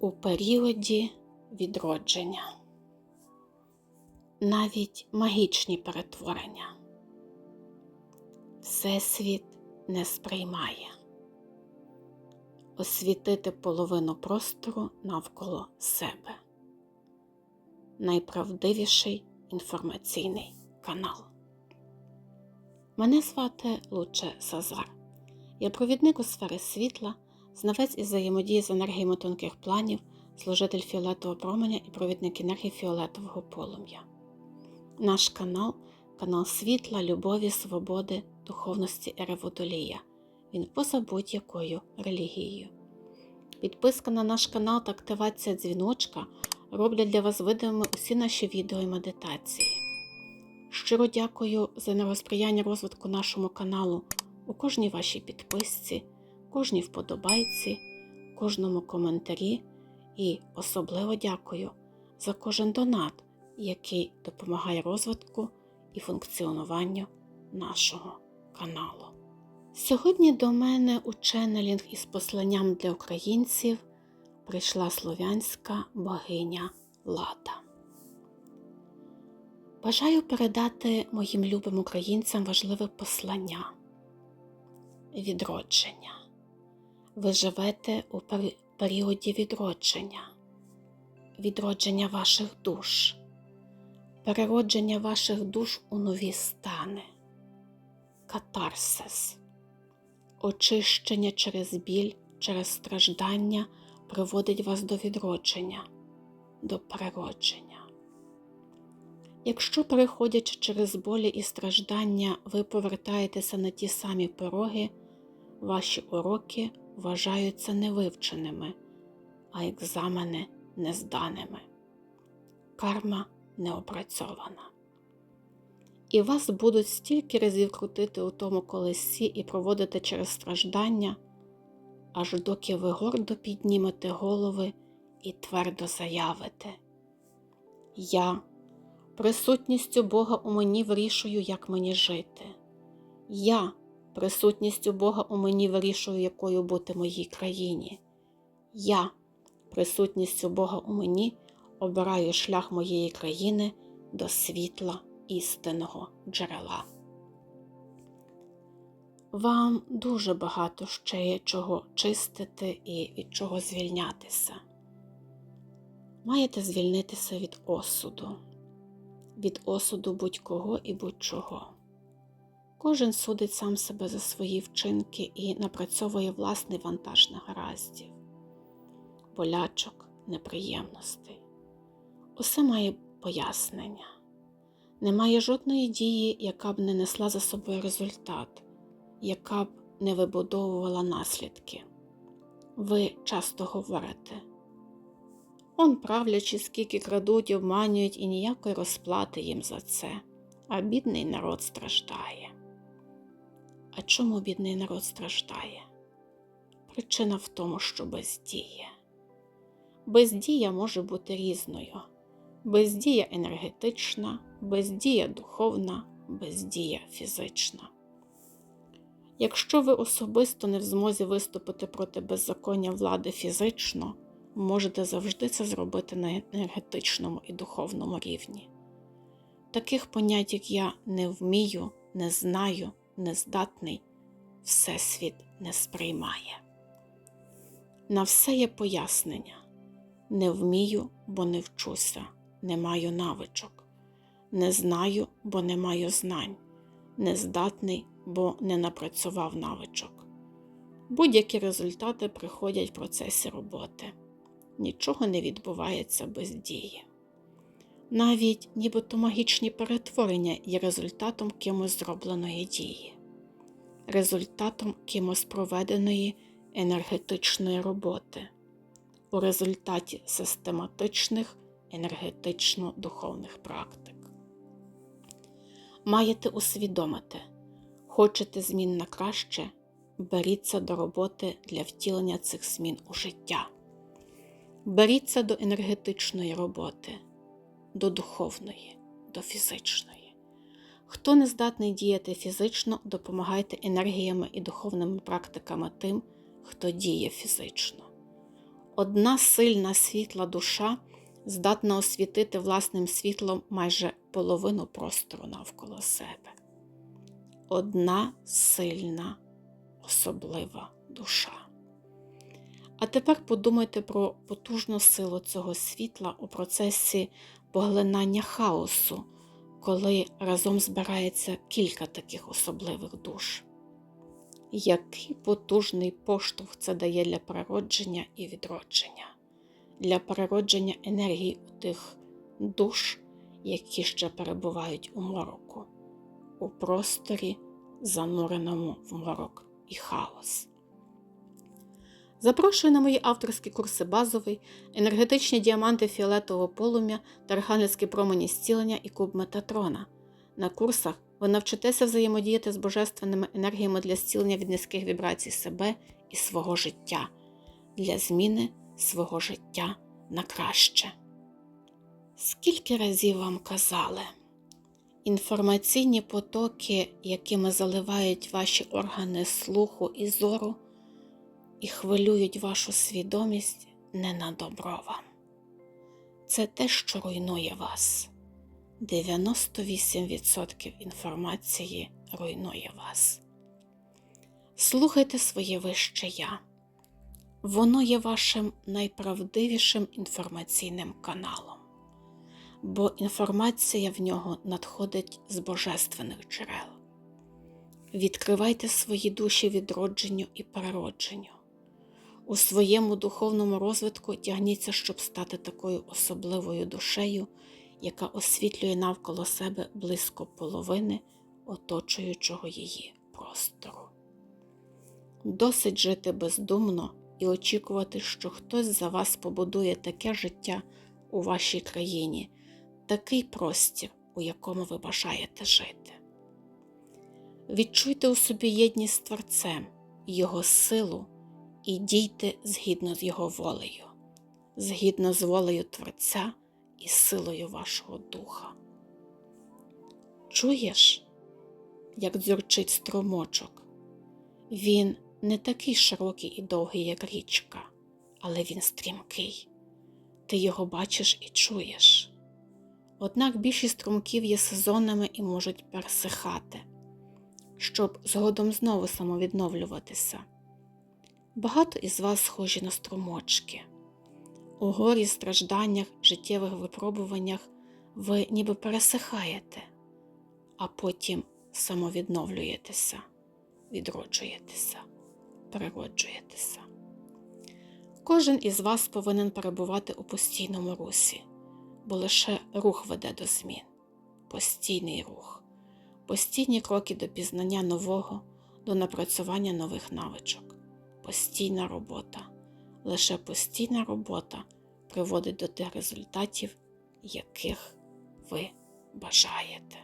у періоді відродження. Навіть магічні перетворення Всесвіт не сприймає освітити половину простору навколо себе. Найправдивіший інформаційний канал. Мене звати Луче Сазар. Я провідник у сфери світла, знавець із взаємодії з енергіями тонких планів, служитель фіолетового променя і провідник енергії фіолетового полум'я. Наш канал канал світла, любові, свободи, духовності ери Водолія. Він поза будь-якою релігією. Підписка на наш канал та активація дзвіночка роблять для вас видимими усі наші відео і медитації. Щиро дякую за нерозприяння розвитку нашому каналу у кожній вашій підписці, кожній вподобайці, кожному коментарі і особливо дякую за кожен донат, який допомагає розвитку і функціонуванню нашого каналу. Сьогодні до мене у ченнелінг із посланням для українців прийшла слов'янська богиня Лада. Бажаю передати моїм любим українцям важливе послання відродження. Ви живете у періоді відродження, відродження ваших душ, переродження ваших душ у нові стани, катарсис, очищення через біль, через страждання приводить вас до відродження, до переродження. Якщо, переходячи через болі і страждання, ви повертаєтеся на ті самі пороги, ваші уроки вважаються невивченими, а екзамени незданими. Карма неопрацьована. І вас будуть стільки разів крутити у тому колесі і проводити через страждання, аж доки ви гордо піднімете голови і твердо заявите. Я присутністю Бога у мені вирішую, як мені жити. Я присутністю Бога у мені вирішую, якою бути моїй країні. Я присутністю Бога у мені обираю шлях моєї країни до світла істинного джерела. Вам дуже багато ще є чого чистити і від чого звільнятися. Маєте звільнитися від осуду від осуду будь-кого і будь-чого. Кожен судить сам себе за свої вчинки і напрацьовує власний вантаж негараздів, болячок, неприємностей. Усе має пояснення. Немає жодної дії, яка б не несла за собою результат, яка б не вибудовувала наслідки. Ви часто говорите. Он правлячи, скільки крадуть, обманюють і ніякої розплати їм за це, а бідний народ страждає. А чому бідний народ страждає? Причина в тому, що бездіє. Бездія може бути різною. Бездія енергетична, бездія духовна, бездія фізична. Якщо ви особисто не в змозі виступити проти беззаконня влади фізично, можете завжди це зробити на енергетичному і духовному рівні. Таких понять, як я не вмію, не знаю, не здатний, Всесвіт не сприймає. На все є пояснення не вмію, бо не вчуся, не маю навичок, не знаю, бо не маю знань, не здатний, бо не напрацював навичок. Будь-які результати приходять в процесі роботи нічого не відбувається без дії. Навіть нібито магічні перетворення є результатом кимось зробленої дії, результатом кимось проведеної енергетичної роботи, у результаті систематичних енергетично-духовних практик. Маєте усвідомити, хочете змін на краще, беріться до роботи для втілення цих змін у життя. Беріться до енергетичної роботи, до духовної, до фізичної. Хто не здатний діяти фізично, допомагайте енергіями і духовними практиками тим, хто діє фізично. одна сильна світла душа здатна освітити власним світлом майже половину простору навколо себе. Одна сильна, особлива душа. А тепер подумайте про потужну силу цього світла у процесі поглинання хаосу, коли разом збирається кілька таких особливих душ. Який потужний поштовх це дає для переродження і відродження, для переродження енергії у тих душ, які ще перебувають у мороку, у просторі, зануреному в морок і хаос. Запрошую на мої авторські курси базовий, енергетичні діаманти фіолетового полум'я та архангельські промені зцілення і куб Метатрона. На курсах ви навчитеся взаємодіяти з божественними енергіями для зцілення від низьких вібрацій себе і свого життя, для зміни свого життя на краще. Скільки разів вам казали, інформаційні потоки, якими заливають ваші органи слуху і зору, і хвилюють вашу свідомість не на добро вам. Це те, що руйнує вас. 98% інформації руйнує вас. Слухайте своє вище я. Воно є вашим найправдивішим інформаційним каналом, бо інформація в нього надходить з божественних джерел. Відкривайте свої душі відродженню і переродженню. У своєму духовному розвитку тягніться, щоб стати такою особливою душею, яка освітлює навколо себе близько половини оточуючого її простору. Досить жити бездумно і очікувати, що хтось за вас побудує таке життя у вашій країні, такий простір, у якому ви бажаєте жити. Відчуйте у собі єдність з Творцем, Його силу і дійте згідно з Його волею, згідно з волею Творця і силою вашого духа. Чуєш, як дзюрчить струмочок? Він не такий широкий і довгий, як річка, але він стрімкий. Ти його бачиш і чуєш. Однак більшість струмків є сезонними і можуть пересихати, щоб згодом знову самовідновлюватися. Багато із вас схожі на струмочки. У горі, стражданнях, життєвих випробуваннях ви ніби пересихаєте, а потім самовідновлюєтеся, відроджуєтеся, перероджуєтеся. Кожен із вас повинен перебувати у постійному русі, бо лише рух веде до змін, постійний рух, постійні кроки до пізнання нового, до напрацювання нових навичок, постійна робота. Лише постійна робота приводить до тих результатів, яких ви бажаєте.